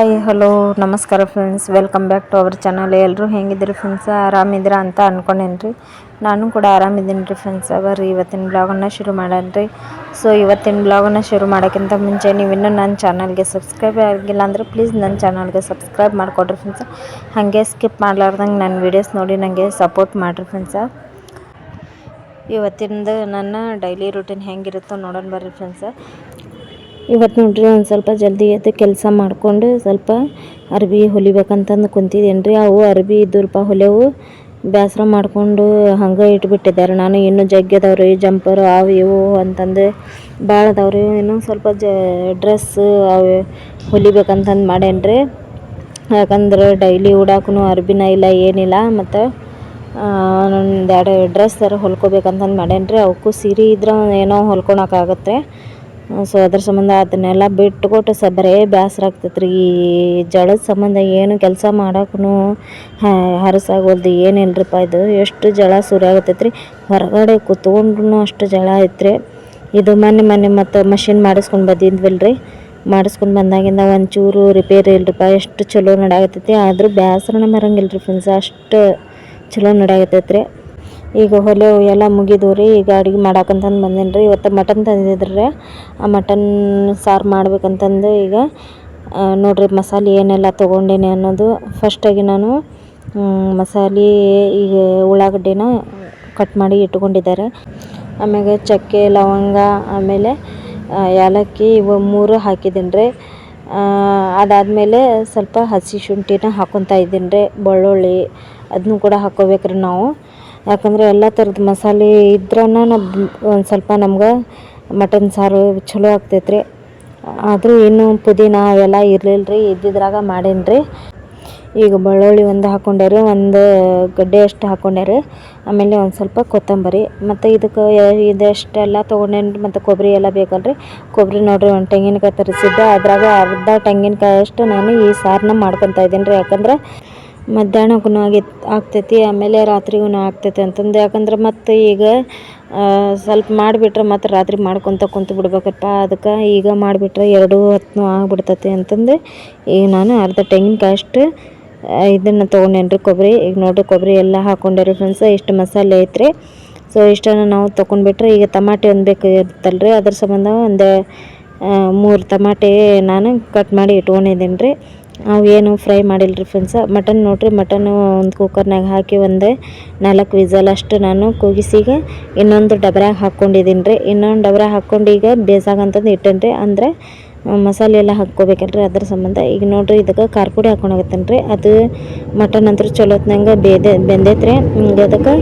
Hi hello ನಮಸ್ಕಾರ friends welcome back to our channel ಎಲ್ಲರೂ ಹೆಂಗಿದ್ದೀರಿ ಫ್ರೆಂಡ್ಸ್ ಆರಾಮಿದ್ದೀರಾ ಅಂತ ಅನ್ಕೊಂಡೇನಿ ರೀ ನಾನು ಕೂಡ ಆರಾಮಿದ್ದೀನಿ ರೀ ಫ್ರೆಂಡ್ಸ್ ಬರ್ರಿ, ಇವತ್ತಿನ ಬ್ಲಾಗನ್ನು ಶುರು ಮಾಡೋಣ ಸೊ ಇವತ್ತಿನ ಬ್ಲಾಗನ್ನು ಶುರು ಮಾಡೋಕ್ಕಿಂತ ಮುಂಚೆ ನೀವು ಇನ್ನೂ ನನ್ನ ಚಾನಲ್ಗೆ ಸಬ್ಸ್ಕ್ರೈಬ್ ಆಗಿಲ್ಲ ಅಂದರೆ ಪ್ಲೀಸ್ ನನ್ನ ಚಾನಲ್ಗೆ ಸಬ್ಸ್ಕ್ರೈಬ್ ಮಾಡಿಕೊಡ್ರಿ ಫ್ರೆಂಡ್ಸ್ ಹಾಗೆ ಸ್ಕಿಪ್ ಮಾಡಲಾರ್ದಂಗೆ ನನ್ನ ವೀಡಿಯೋಸ್ ನೋಡಿ ನನಗೆ ಸಪೋರ್ಟ್ ಮಾಡಿರಿ ಫ್ರೆಂಡ್ಸ ಇವತ್ತಿಂದು ನನ್ನ ಡೈಲಿ ರೂಟೀನ್ ಹೆಂಗಿರುತ್ತೋ ನೋಡೋಣ ಬರ್ರಿ ಫ್ರೆಂಡ್ಸ ಇವತ್ತು ನೋಡ್ರಿ ಒಂದು ಸ್ವಲ್ಪ ಜಲ್ದಿ ಎದ್ದು ಕೆಲಸ ಮಾಡಿಕೊಂಡು ಸ್ವಲ್ಪ ಅರ್ಬಿ ಹೊಲಿಬೇಕಂತಂದು ಕುಂತಿದ್ದೇನೆ ರೀ ಅವು ಅರ್ಬಿ ಇದ್ದೂರಪ್ಪ ಹೊಲೆವು ಬೇಸರ ಮಾಡಿಕೊಂಡು ಹಂಗೆ ಇಟ್ಬಿಟ್ಟಿದ್ದಾರೆ. ನಾನು ಇನ್ನೂ ಜಗ್ಗಿದವ್ರಿ ಜಂಪರು ಅವು ಇವು ಅಂತಂದು ಭಾಳ ಅದಾವ್ರಿ ಇನ್ನೂ ಸ್ವಲ್ಪ ಜ, ಡ್ರೆಸ್ ಅವು ಹೊಲಿಬೇಕಂತಂದು ಮಾಡೇನಿ ರೀ ಯಾಕಂದ್ರೆ ಡೈಲಿ ಉಡಾಕೂ ಅರ್ಬಿನ ಇಲ್ಲ, ಏನಿಲ್ಲ. ಮತ್ತು ಎರಡು ಡ್ರೆಸ್ ಥರ ಹೊಲ್ಕೋಬೇಕಂತಂದು ರೀ ಅವಕ್ಕೂ ಸೀರೆ ಇದ್ರೆ ಏನೋ ಹೊಲ್ಕೊಳಕ್ಕಾಗತ್ತೆ ಸೊ ಅದ್ರ ಸಂಬಂಧ ಅದನ್ನೆಲ್ಲ ಬಿಟ್ಕೊಟ್ಟು ಸ ಬರೇ ಬೇಸ್ರ ಆಗ್ತೈತೆ ರೀ ಈ ಜಳದ ಸಂಬಂಧ ಏನು ಕೆಲಸ ಮಾಡೋಕ್ಕೂ ಹರಸಾಗೋದು ಏನಿಲ್ಲರಿಪ್ಪ ಇದು. ಎಷ್ಟು ಜಳ ಸುರಿಯಾಗತ್ತೈತೆ ರೀ ಹೊರಗಡೆ ಕೂತ್ಕೊಂಡ್ರು ಅಷ್ಟು ಜಳ ಐತ್ರಿ. ಇದು ಮೊನ್ನೆ ಮೊನ್ನೆ ಮತ್ತು ಮಷಿನ್ ಮಾಡಿಸ್ಕೊಂಡು ಬಂದಿದ್ವಿಲ್ಲ ರೀ ಮಾಡಿಸ್ಕೊಂಡು ಬಂದಾಗಿಂದ ಒಂಚೂರು ರಿಪೇರಿ ಇಲ್ರಿಪ್ಪ ಎಷ್ಟು ಚಲೋ ನಡ್ಯಾಗತ್ತೈತಿ ಆದರೂ ಬೇಸರನ ಬರಂಗಿಲ್ಲ ರೀ ಫ್ರೆಂಡ್ಸ್ ಅಷ್ಟು ಚಲೋ ನಡ್ಯಾಗತ್ತೈತೆ ರೀ ಈಗ ಹೊಲೆ ಎಲ್ಲ ಮುಗಿದವು ರೀ, ಈಗ ಅಡುಗೆ ಮಾಡಾಕಂತಂದು ಬಂದೇನಿ ರೀ, ಇವತ್ತು ಮಟನ್ ತಂದಿದ್ರು ಆ ಮಟನ್ ಸಾರು ಮಾಡ್ಬೇಕಂತಂದು ಈಗ ನೋಡಿರಿ ಮಸಾಲೆ ಏನೆಲ್ಲ ತೊಗೊಂಡೇನಿ ಅನ್ನೋದು. ಫಸ್ಟಾಗಿ ನಾನು ಮಸಾಲೆ ಈಗ ಉಳ್ಳಾಗಡ್ಡಿನ ಕಟ್ ಮಾಡಿ ಇಟ್ಕೊಂಡಿದ್ದಾರೆ. ಆಮ್ಯಾಗ ಚಕ್ಕೆ, ಲವಂಗ, ಆಮೇಲೆ ಏಲಕ್ಕಿ ಇವು ಮೂರು ಹಾಕಿದ್ದೀನಿ ರೀ. ಅದಾದಮೇಲೆ ಸ್ವಲ್ಪ ಹಸಿ ಶುಂಠಿನ ಹಾಕೊತಾ ಇದ್ದೀನಿ ರೀ, ಬೆಳ್ಳುಳ್ಳಿ ಅದನ್ನು ಕೂಡ ಹಾಕ್ಕೋಬೇಕ್ರಿ ನಾವು. ಯಾಕಂದರೆ ಎಲ್ಲ ಥರದ ಮಸಾಲೆ ಇದ್ರನ ಒಂದು ಸ್ವಲ್ಪ ನಮ್ಗೆ ಮಟನ್ ಸಾರು ಚಲೋ ಆಗ್ತೈತೆ ರೀ ಆದರೂ ಏನು ಪುದೀನ ಅವೆಲ್ಲ ಇರಲಿಲ್ಲ ರೀ ಇದ್ದಿದ್ರಾಗ ಮಾಡೇನಿ ರೀ ಈಗ ಬೆಳ್ಳುಳ್ಳಿ ಒಂದು ಹಾಕ್ಕೊಂಡೆ ರೀ ಒಂದು ಗಡ್ಡೆ ಅಷ್ಟು ಹಾಕ್ಕೊಂಡೆ ರೀ ಆಮೇಲೆ ಒಂದು ಸ್ವಲ್ಪ ಕೊತ್ತಂಬರಿ. ಮತ್ತು ಇದಕ್ಕೆ ಇದೆಷ್ಟೆಲ್ಲ ತೊಗೊಂಡೇನ್ರಿ, ಮತ್ತು ಕೊಬ್ಬರಿ ಎಲ್ಲ ಬೇಕಲ್ರಿ. ಕೊಬ್ಬರಿ ನೋಡಿರಿ, ಒಂದು ತೆಂಗಿನಕಾಯಿ ತರಿಸಿದ್ದೆ. ಅದ್ರಾಗ ಅರ್ಧ ತೆಂಗಿನಕಾಯಿ ಅಷ್ಟು ನಾನು ಈ ಸಾರನ್ನ ಮಾಡ್ಕೊತಾ ಇದ್ದೀನಿ ರೀ ಯಾಕಂದ್ರೆ ಮಧ್ಯಾಹ್ನಕ್ಕೂ ಆಗಿ ಆಗ್ತೈತಿ, ಆಮೇಲೆ ರಾತ್ರಿಗೂ ಆಗ್ತೈತಿ ಅಂತಂದು. ಯಾಕಂದ್ರೆ ಮತ್ತು ಈಗ ಸ್ವಲ್ಪ ಮಾಡಿಬಿಟ್ರೆ ಮತ್ತು ರಾತ್ರಿ ಮಾಡ್ಕೊತ ಕುಂತು ಬಿಡ್ಬೇಕಪ್ಪ. ಅದಕ್ಕೆ ಈಗ ಮಾಡಿಬಿಟ್ರೆ ಎರಡೂ ಹೊತ್ತು ಆಗ್ಬಿಡ್ತೈತಿ ಅಂತಂದು. ಈಗ ನಾನು ಅರ್ಧ ತೆಂಗಿನಕಾಯಿ ಅಷ್ಟು ಇದನ್ನು ತೊಗೊಂಡೇನ್ರಿ ಕೊಬ್ಬರಿ. ಈಗ ನೋಡಿರಿ ಕೊಬ್ಬರಿ ಎಲ್ಲ ಹಾಕ್ಕೊಂಡೆ ಫ್ರೆಂಡ್ಸ್ ಇಷ್ಟು ಮಸಾಲೆ ಐತ್ರಿ. ಸೊ ಇಷ್ಟನ್ನು ನಾವು ತೊಗೊಂಡ್ಬಿಟ್ರೆ ಈಗ ತಮಾಟೆ ಒಂದು ಬೇಕು ರೀ ಅದ್ರ ಸಂಬಂಧ ಒಂದು ಮೂರು ತಮಾಟೆ ನಾನು ಕಟ್ ಮಾಡಿ ಇಟ್ಕೊಂಡಿದ್ದೀನಿ ರೀ ಅವೇನು ಫ್ರೈ ಮಾಡಿಲ್ಲ ರೀ ಫ್ರೆಂಡ್ಸ ಮಟನ್ ನೋಡಿರಿ ಮಟನ್ನು ಒಂದು ಕುಕ್ಕರ್ನಾಗ ಹಾಕಿ ಒಂದು ನಾಲ್ಕು ವಿಸಲ್ ಅಷ್ಟು ನಾನು ಕೂಗಿಸಿಗೆ ಇನ್ನೊಂದು ಡಬರಾಗ ಹಾಕ್ಕೊಂಡಿದ್ದೀನಿ ರೀ ಇನ್ನೊಂದು ಡಬರ ಹಾಕ್ಕೊಂಡು ಈಗ ಬೇಸಾಗಂತಂದು ಇಟ್ಟೇನಿ ರೀ ಅಂದರೆ ಮಸಾಲೆ ಎಲ್ಲ ಹಾಕ್ಕೋಬೇಕಲ್ರಿ ಅದ್ರ ಸಂಬಂಧ. ಈಗ ನೋಡ್ರಿ, ಇದಕ್ಕೆ ಖಾರ ಪುಡಿ ಹಾಕ್ಕೊಳಕತ್ತೇನೆ ರೀ ಅದು ಮಟನ್ ಅಂತೂ ಚಲೋ ಹೊತ್ನಂಗೆ ಬೇದೆ, ಬೆಂದೈತ್ರಿ. ಅದಕ್ಕೆ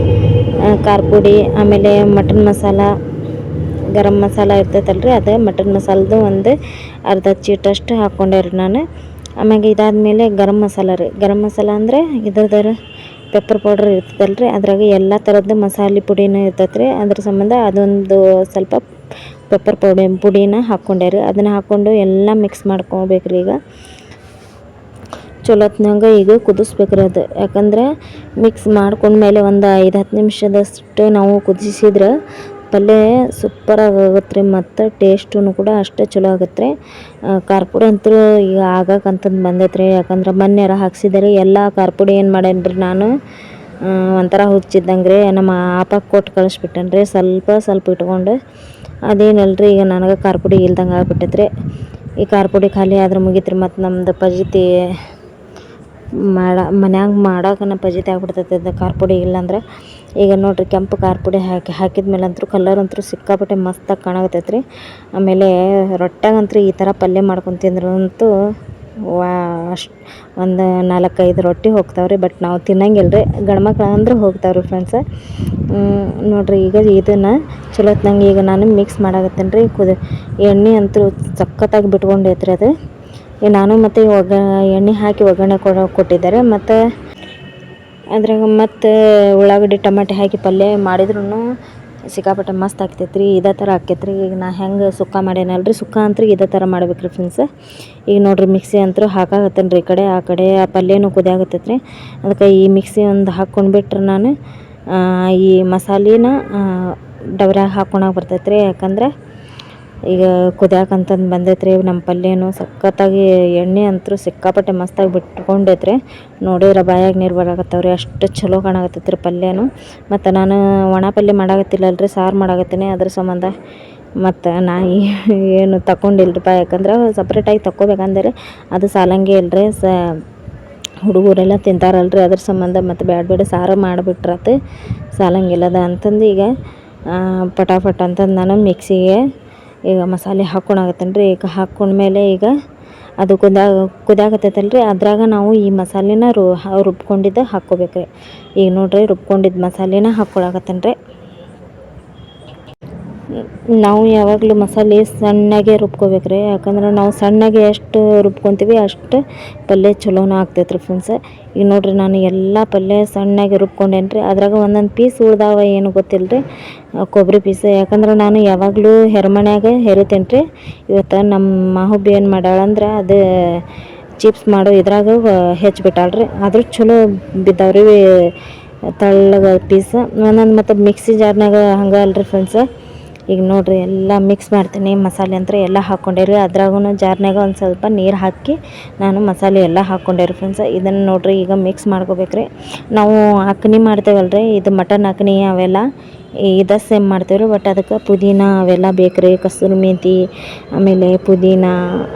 ಖಾರ ಪುಡಿ ಆಮೇಲೆ ಮಟನ್ ಮಸಾಲ, ಗರಂ ಮಸಾಲ ಇರ್ತೈತಲ್ರಿ. ಅದೇ ಮಟನ್ ಮಸಾಲದು ಒಂದು ಅರ್ಧ ಚೀಟಷ್ಟು ಹಾಕ್ಕೊಂಡೆ ರೀ ನಾನು. ಆಮ್ಯಾಗ ಇದಾದಮೇಲೆ ಗರಂ ಮಸಾಲ ರೀ. ಗರಂ ಮಸಾಲ ಅಂದರೆ ಇದ್ರದ್ದು ಪೆಪ್ಪರ್ ಪೌಡ್ರ್ ಇರ್ತದಲ್ಲ ರೀ, ಅದ್ರಾಗ ಎಲ್ಲ ಥರದ್ದು ಮಸಾಲೆ ಪುಡಿನೂ ಇರ್ತೈತೆ ರೀ. ಅದ್ರ ಸಂಬಂಧ ಅದೊಂದು ಸ್ವಲ್ಪ ಪೆಪ್ಪರ್ ಪೌಡಿ ಪುಡಿನ ಹಾಕ್ಕೊಂಡೆ ರೀ. ಅದನ್ನು ಹಾಕ್ಕೊಂಡು ಎಲ್ಲ ಮಿಕ್ಸ್ ಮಾಡ್ಕೊಬೇಕು ರೀ ಈಗ. ಚಲೋತ್ನಾಗ ಈಗ ಕುದಿಸ್ಬೇಕ್ರಿ ಅದು. ಯಾಕಂದ್ರೆ ಮಿಕ್ಸ್ ಮಾಡ್ಕೊಂಡ್ಮೇಲೆ ಒಂದು ಐದು ಹತ್ತು ನಿಮಿಷದಷ್ಟು ನಾವು ಕುದಿಸಿದ್ರೆ ಪಲ್ಯ ಸೂಪರಾಗಿ ಆಗುತ್ತೆ ರೀ ಮತ್ತು ಟೇಸ್ಟೂ ಕೂಡ ಅಷ್ಟೇ ಚಲೋ ಆಗುತ್ತೆ ರೀ ಖಾರ ಪುಡಿ ಅಂತೂ ಈಗ ಆಗಕ್ಕಂತಂದು ಬಂದೈತೆ ರೀ ಯಾಕಂದ್ರೆ ಮೊನ್ನೆರ ರೀ ಎಲ್ಲ ಖಾರ ಪುಡಿ ಏನು ಮಾಡೇನಿ ರೀ ನಾನು ಒಂಥರ ಹುಚ್ಚಿದ್ದಂಗೆ ರೀ ನಮ್ಮ ಆಪಕ್ಕೆ ಕೊಟ್ಟು ಕಳಿಸ್ಬಿಟ್ಟೇನೆ ರೀ ಸ್ವಲ್ಪ ಸ್ವಲ್ಪ ಇಟ್ಕೊಂಡು ಅದೇನಲ್ರಿ, ಈಗ ನನಗೆ ಖಾರ ಪುಡಿ ಇಲ್ದಂಗೆ ಆಗ್ಬಿಟ್ಟೈತೆ ರೀ ಈ ಖಾರ ಪುಡಿ ಖಾಲಿ ಆದ್ರೆ ಮುಗೀತು ರೀ ಮತ್ತು ನಮ್ಮದು ಪಜಿತಿ ಮಾಡ, ಮನ್ಯಾಗ ಮಾಡೋಕನ ಪಜಿತಿ ಆಗ್ಬಿಡ್ತೈತೆ ಅದು ಖಾರ ಪುಡಿ ಇಲ್ಲಾಂದ್ರೆ. ಈಗ ನೋಡಿರಿ ಕೆಂಪು ಖಾರ ಪುಡಿ ಹಾಕಿ ಹಾಕಿದ ಮೇಲೆ ಅಂತೂ ಕಲರ್ ಅಂತೂ ಸಿಕ್ಕಾಪಟ್ಟೆ ಮಸ್ತಾಗಿ ಕಾಣಕತ್ತೈತೆ ರೀ ಆಮೇಲೆ ರೊಟ್ಟಾಗಂತೂ ಈ ಥರ ಪಲ್ಯ ಮಾಡ್ಕೊಂಡು ತಿಂದ್ರೆ ಅಂತೂ ವಾ, ಅಷ್ಟು ಒಂದು ನಾಲ್ಕೈದು ರೊಟ್ಟಿ ಹೋಗ್ತಾವ್ರಿ, ಬಟ್ ನಾವು ತಿನ್ನಂಗಿಲ್ಲ ರೀ ಗಂಡ್ಮಕ್ಳು ಅಂದ್ರೆ ಹೋಗ್ತಾವ್ರಿ ಫ್ರೆಂಡ್ಸ ನೋಡಿರಿ ಈಗ ಇದನ್ನು ಚಲೋ ನಂಗೆ ಈಗ ನಾನು ಮಿಕ್ಸ್ ಮಾಡಾಕತ್ತೇನೆ ರೀ ಕುದ, ಎಣ್ಣೆ ಅಂತೂ ಸಖತ್ತಾಗಿ ಬಿಟ್ಕೊಂಡೈತ್ರಿ ಅದು. ನಾನು ಮತ್ತು ಒಗ್ಗ ಎಣ್ಣೆ ಹಾಕಿ ಒಗ್ಗರಣೆ ಕೊಡೋ, ಕೊಟ್ಟಿದ್ದಾರೆ. ಮತ್ತು ಅದ್ರಾಗ ಮತ್ತು ಉಳ್ಳಾಗಡ್ಡಿ, ಟಮಾಟೆ ಹಾಕಿ ಪಲ್ಯ ಮಾಡಿದ್ರೂ ಸಿಕ್ಕಾಪಟ್ಟೆ ಮಸ್ತ್ ಆಗ್ತೈತೆ ರೀ ಇದೇ ಥರ ಆಕೈತೆ ರೀ ಈಗ ನಾ ಹೆಂಗೆ ಸುಕ್ಕ ಮಾಡ್ಯಾನಲ್ಲ ರೀ ಸುಕ್ಕ ಅಂತೂ ಇದೇ ಥರ ಮಾಡ್ಬೇಕು ರೀ ಫ್ರೆಂಡ್ಸ್ ಈಗ ನೋಡಿರಿ ಮಿಕ್ಸಿ ಅಂತೂ ಹಾಕಾಗತ್ತೇನೆ ರೀ ಈ ಕಡೆ, ಆ ಕಡೆ ಆ ಪಲ್ಯನೂ ಕುದಿಯಾಗತ್ತೈತೆ ರೀ ಅದಕ್ಕೆ ಈ ಮಿಕ್ಸಿ ಒಂದು ಹಾಕ್ಕೊಂಡು ಬಿಟ್ರೆ ನಾನು ಈ ಮಸಾಲೆನ ಡಬ್ರ್ಯಾಗ ಹಾಕ್ಕೊಳಕ್ಕೆ ಬರ್ತೈತೆ ರೀ ಯಾಕಂದ್ರೆ ಈಗ ಕುದಿಯಾಕಂತಂದು ಬಂದೈತ್ರಿ ನಮ್ಮ ಪಲ್ಯನು ಸಖತ್ತಾಗಿ ಎಣ್ಣೆ ಅಂತೂ ಸಿಕ್ಕಾಪಟ್ಟೆ ಮಸ್ತಾಗಿ ಬಿಟ್ಕೊಂಡೈತ್ರಿ. ನೋಡಿದ್ರೆ ಬಾಯಾಗ ನೀರು ಬರಾಕತ್ತವ್ರಿ, ಅಷ್ಟು ಚಲೋ ಕಾಣಕತ್ತೈತ್ರಿ ಪಲ್ಯನು. ಮತ್ತು ನಾನು ಒಣ ಪಲ್ಯ ಮಾಡಾಕತ್ತಿಲ್ಲಲ್ರಿ, ಸಾರು ಮಾಡಾಕತ್ತೀನಿ, ಅದ್ರ ಸಂಬಂಧ ಮತ್ತು ನಾ ಏನು ತಗೊಂಡಿಲ್ರಿಪ್ಪ ಯಾಕಂದ್ರೆ ಸಪ್ರೇಟಾಗಿ ತಗೋಬೇಕಂದ್ರೆ ಅದು ಸಾಲಂಗೆ ಇಲ್ಲರಿ ಸ ಹುಡುಗರೆಲ್ಲ ತಿಂತಾರಲ್ರಿ, ಅದ್ರ ಸಂಬಂಧ ಮತ್ತು ಬ್ಯಾಡ ಬೇಡ ಸಾರು ಮಾಡಿಬಿಟ್ರತ್ತೆ ಸಾಲಂಗಿಲ್ಲದ ಅಂತಂದು ಈಗ ಪಟಾಫಟ್ ಅಂತಂದು ನಾನು ಮಿಕ್ಸಿಗೆ ಈಗ ಮಸಾಲೆ ಹಾಕ್ಕೊಳಕತ್ತೇನೆ ರೀ ಈಗ ಹಾಕ್ಕೊಂಡ್ಮೇಲೆ ಈಗ ಅದು ಕುದಾ ರೀ ಅದ್ರಾಗ ನಾವು ಈ ಮಸಾಲೆನ ರು, ರುಬ್ಕೊಂಡಿದ್ದು ಹಾಕ್ಕೋಬೇಕು ರೀ ಈಗ ನೋಡಿರಿ, ರುಬ್ಕೊಂಡಿದ್ದು ಮಸಾಲೆನ ಹಾಕ್ಕೊಳಕತ್ತೇನೆ ರೀ ನಾವು ಯಾವಾಗಲೂ ಮಸಾಲೆ ಸಣ್ಣಗೆ ರುಬ್ಕೋಬೇಕು ರೀ ಯಾಕಂದ್ರೆ ನಾವು ಸಣ್ಣಗೆ ಎಷ್ಟು ರುಬ್ಕೊತೀವಿ ಅಷ್ಟು ಪಲ್ಯ ಚಲೋನ ಆಗ್ತೈತೆ ರೀ ಫ್ರೆಂಡ್ಸ್ ಈಗ ನೋಡಿರಿ ನಾನು ಎಲ್ಲ ಪಲ್ಯ ಸಣ್ಣಗೆ ರುಬ್ಕೊಂಡೇನಿ ರೀ ಅದ್ರಾಗ ಒಂದೊಂದು ಪೀಸ್ ಉಳ್ದಾವ ಏನು ಗೊತ್ತಿಲ್ಲ ರೀ ಕೊಬ್ಬರಿ ಪೀಸ್ ಯಾಕಂದ್ರೆ ನಾನು ಯಾವಾಗಲೂ ಹೆರಮನ್ಯಾಗ ಹೆರಿತೇನೆ ರೀ ಇವತ್ತು ನಮ್ಮ ಮಾಹುಬಿ ಏನು ಮಾಡ್ಯಾಳಂದ್ರೆ ಅದು ಚಿಪ್ಸ್ ಮಾಡೋ ಇದ್ರಾಗ ಹೆಚ್ಚಿಬಿಟ್ಟಾಳ್ರಿ ಆದರೂ ಚಲೋ ಬಿದ್ದಾವ್ರಿ. ತಳ್ಳಗ ಪೀಸ್ ಒಂದೊಂದು ಮತ್ತು ಮಿಕ್ಸಿ ಜಾರ್ನಾಗ ಹಂಗೆ ಅಲ್ರಿ ಫ್ರೆಂಡ್ಸ ಈಗ ನೋಡಿರಿ ಎಲ್ಲ ಮಿಕ್ಸ್ ಮಾಡ್ತೀನಿ. ಮಸಾಲೆ ಅಂತ ಎಲ್ಲ ಹಾಕ್ಕೊಂಡೇರಿ ಅದ್ರಾಗೂ ಜಾರ್ನಾಗ ಒಂದು ಸ್ವಲ್ಪ ನೀರು ಹಾಕಿ ನಾನು ಮಸಾಲೆ ಎಲ್ಲ ಹಾಕ್ಕೊಂಡೇರಿ ಫ್ರೆಂಡ್ಸ್ ಇದನ್ನು ನೋಡಿರಿ ಈಗ ಮಿಕ್ಸ್ ಮಾಡ್ಕೋಬೇಕ್ರಿ ನಾವು ಅಕ್ನಿ ಮಾಡ್ತೇವಲ್ರಿ. ಇದು ಮಟನ್ ಅಕ್ನಿ ಅವೆಲ್ಲ. ಇದ ಸೇಮ್ ಮಾಡ್ತೇವೆ ರೀ ಬಟ್ ಅದಕ್ಕೆ ಪುದೀನ ಅವೆಲ್ಲ ಬೇಕ್ರಿ ರೀ. ಕಸೂರಿ ಮೆಂತಿ ಆಮೇಲೆ ಪುದೀನ,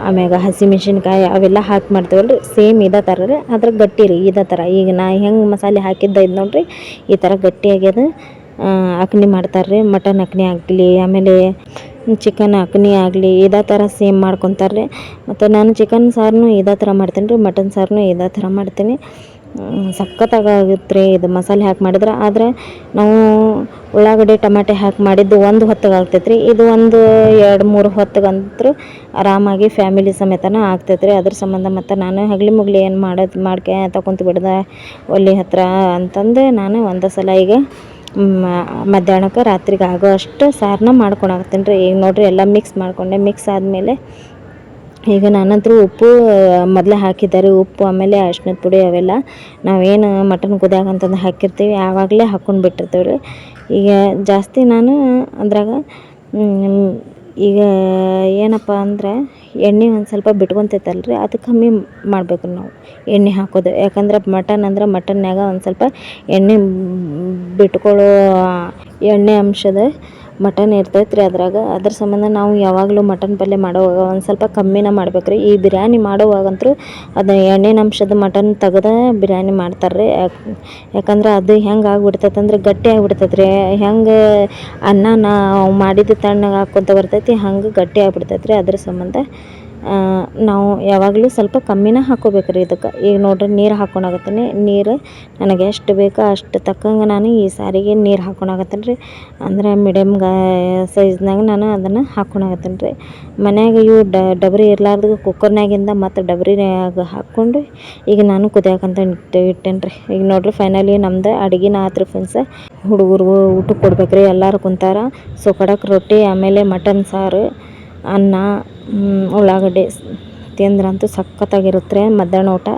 ಆಮ್ಯಾಗ ಹಸಿಮೆಣ್ಸಿನ್ಕಾಯಿ ಅವೆಲ್ಲ ಹಾಕಿ ಮಾಡ್ತೇವಲ್ರಿ. ಸೇಮ್ ಇದೇ ಥರ ರೀ. ಅದ್ರ ಗಟ್ಟಿ ರೀ. ಇದೇ ಥರ ಈಗ ನಾ ಹೆಂಗೆ ಮಸಾಲೆ ಹಾಕಿದ್ದ ಇದು ನೋಡಿರಿ. ಈ ಥರ ಗಟ್ಟಿ ಆಗ್ಯದ. ಅಕ್ನಿ ಮಾಡ್ತಾರೆ ರೀ ಮಟನ್ ಅಕ್ನಿ ಆಗಲಿ, ಆಮೇಲೆ ಚಿಕನ್ ಅಕ್ನಿ ಆಗಲಿ, ಇದೇ ಥರ ಸೇಮ್ ಮಾಡ್ಕೊತಾರೆ ರೀ ಮತ್ತು ನಾನು ಚಿಕನ್ ಸಾರನ್ನು ಇದೇ ಥರ ಮಾಡ್ತೀನಿ ರೀ ಮಟನ್ ಸಾರನ್ನು ಇದೇ ಥರ ಮಾಡ್ತೀನಿ. ಸಖತ್ತಾಗುತ್ತೆ ರೀ ಇದು ಮಸಾಲೆ ಹಾಕಿ ಮಾಡಿದ್ರೆ. ಆದರೆ ನಾವು ಉಳ್ಳಾಗಡ್ಡೆ, ಟಮಾಟೆ ಹಾಕಿ ಮಾಡಿದ್ದು ಒಂದು ಹೊತ್ತಿಗೆ ಆಗ್ತೈತೆ ರೀ ಇದು ಒಂದು ಎರಡು, ಮೂರು ಹೊತ್ತಿಗಂತೂ ಆರಾಮಾಗಿ ಫ್ಯಾಮಿಲಿ ಸಮೇತನ ಆಗ್ತೈತೆ ರೀ ಅದ್ರ ಸಂಬಂಧ ಮತ್ತು ನಾನು ಹಗ್ಲಿ ಮುಗ್ಲಿ ಏನು ಮಾಡೋದು ಮಾಡ್ಕೆ ತಗೊಂತ ಬಿಡ್ದೆ ಒಲೆ ಹತ್ರ ಅಂತಂದು ನಾನು ಒಂದು ಸಲ ಈಗ ಮಧ್ಯಾಹ್ನಕ್ಕೆ ರಾತ್ರಿಗೆ ಆಗೋ ಅಷ್ಟು ಸಾರನ್ನ ಮಾಡ್ಕೊಳಕತ್ತೀನಿ ರೀ. ಈಗ ನೋಡಿರಿ ಎಲ್ಲ ಮಿಕ್ಸ್ ಮಾಡಿಕೊಂಡೆ. ಮಿಕ್ಸ್ ಆದಮೇಲೆ ಈಗ ನಾನಂತರೂ ಉಪ್ಪು, ಮೊದಲೇ ಹಾಕಿದ್ದಾರೆ. ಉಪ್ಪು, ಆಮೇಲೆ ಅರ್ಶಿನದ ಪುಡಿ ಅವೆಲ್ಲ. ನಾವೇನು ಮಟನ್ ಕುದಿಯಾಗ ಅಂತಂದು ಹಾಕಿರ್ತೀವಿ. ಆವಾಗಲೇ ಹಾಕ್ಕೊಂಡು ಬಿಟ್ಟಿರ್ತೀವಿ ರೀ ಈಗ ಜಾಸ್ತಿ ನಾನು ಅದ್ರಾಗ ಈಗ ಏನಪ್ಪ ಅಂದ್ರೆ ಎಣ್ಣೆ ಒಂದು ಸ್ವಲ್ಪ ಬಿಟ್ಕೊತೈತಲ್ರಿ, ಅದು ಕಮ್ಮಿ ಮಾಡ್ಬೇಕು ನಾವು ಎಣ್ಣೆ ಹಾಕೋದು. ಯಾಕಂದ್ರೆ ಮಟನ್ ಅಂದ್ರೆ ಮಟನ್ನಾಗ ಒಂದು ಸ್ವಲ್ಪ ಎಣ್ಣೆ ಬಿಟ್ಕೊಳ್ಳೋ ಎಣ್ಣೆ ಅಂಶದ ಮಟನ್ ಇರ್ತೈತೆ ರೀ ಅದ್ರಾಗ. ಅದ್ರ ಸಂಬಂಧ ನಾವು ಯಾವಾಗಲೂ ಮಟನ್ ಪಲ್ಯ ಮಾಡೋವಾಗ ಒಂದು ಸ್ವಲ್ಪ ಕಮ್ಮಿನ ಮಾಡ್ಬೇಕು ರೀ ಈ ಬಿರಿಯಾನಿ ಮಾಡೋವಾಗಂತೂ ಅದು ಎಣ್ಣೆನ ಅಂಶದ ಮಟನ್ ತೆಗೆದು ಬಿರಿಯಾನಿ ಮಾಡ್ತಾರೆ ರೀ ಯಾಕಂದ್ರೆ ಅದು ಹೆಂಗೆ ಆಗ್ಬಿಡ್ತೈತೆ ಅಂದ್ರೆ ಗಟ್ಟಿ ಆಗಿಬಿಡ್ತೈತೆ ರೀ ಹೆಂಗೆ ಅನ್ನ ನಾವು ಮಾಡಿದ ತಣ್ಣಗೆ ಹಾಕ್ಕೊತ ಬರ್ತೈತಿ, ಹಂಗೆ ಗಟ್ಟಿ ಆಗಿಬಿಡ್ತೈತೆ ರೀ ಅದ್ರ ಸಂಬಂಧ. ನಾವು ಯಾವಾಗಲೂ ಸ್ವಲ್ಪ ಕಮ್ಮಿನ ರೀ ಇದಕ್ಕೆ. ಈಗ ನೋಡ್ರಿ ನೀರು ಹಾಕ್ಕೊಳಕತ್ತೀನಿ ನೀರು ನನಗೆ ಎಷ್ಟು ಬೇಕೋ ಅಷ್ಟು ತಕ್ಕಂಗೆ ನಾನು ಈ ಸಾರಿಗೆ ನೀರು ಹಾಕ್ಕೊಳಕತ್ತೀನಿ ರೀ ಅಂದ್ರೆ ಮೀಡಿಯಮ್ ಗಾ ಸೈಜ್ನಾಗ ನಾನು ಅದನ್ನು ಹಾಕ್ಕೊಳಕತ್ತೀನಿ ರೀ ಮನ್ಯಾಗ ಇವು ಡಬರಿ ಇರ್ಲಾರ್ದು ಕುಕ್ಕರ್ನಾಗಿಂದ ಮತ್ತು ಡಬರಿನಾಗ ಹಾಕ್ಕೊಂಡು ಈಗ ನಾನು ಕುದಿಯಾಕಂತ ಇಟ್ಟು ಇಟ್ಟೇನಿ ರೀ ಈಗ ನೋಡ್ರಿ ಫೈನಲಿ ನಮ್ದು ಅಡ್ಗೆನ ಆತ್ರಿ ಫ್ರೆಂಡ್ಸ ಹುಡುಗರಿಗೂ ಊಟಕ್ಕೆ ಕೊಡ್ಬೇಕು ರೀ ಎಲ್ಲರೂ ಕುಂತಾರ. ಸೊ ಕಡಕ್ ರೊಟ್ಟಿ, ಆಮೇಲೆ ಮಟನ್ ಸಾರು. ಅನ್ನ ಉಳ್ಳಾಗಡ್ಡೆ ತಿಂದ್ರಂತೂ ಸಖತ್ತಾಗಿರುತ್ತೆ ಮಧ್ಯಾಹ್ನ ಊಟ.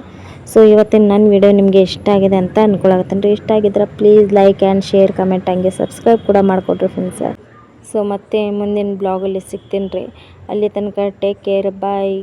ಸೊ ಇವತ್ತಿನ ನನ್ನ ವಿಡಿಯೋ ನಿಮಗೆ ಇಷ್ಟ ಆಗಿದೆ ಅಂತ ಅಂದ್ಕೊಳಕತ್ತೀನಿ ರೀ. ಇಷ್ಟ ಆಗಿದ್ರೆ please like and share comment ಹಂಗೆ ಸಬ್ಸ್ಕ್ರೈಬ್ ಕೂಡ ಮಾಡಿಕೊಡ್ರಿ ಫ್ರೆಂಡ್ಸ ಸೊ ಮತ್ತೆ ಮುಂದಿನ ಬ್ಲಾಗಲ್ಲಿ ಸಿಗ್ತೀನಿ ರೀ. ಅಲ್ಲಿ ತನಕ ಟೇಕ್ ಕೇರ್ ಬಾಯ್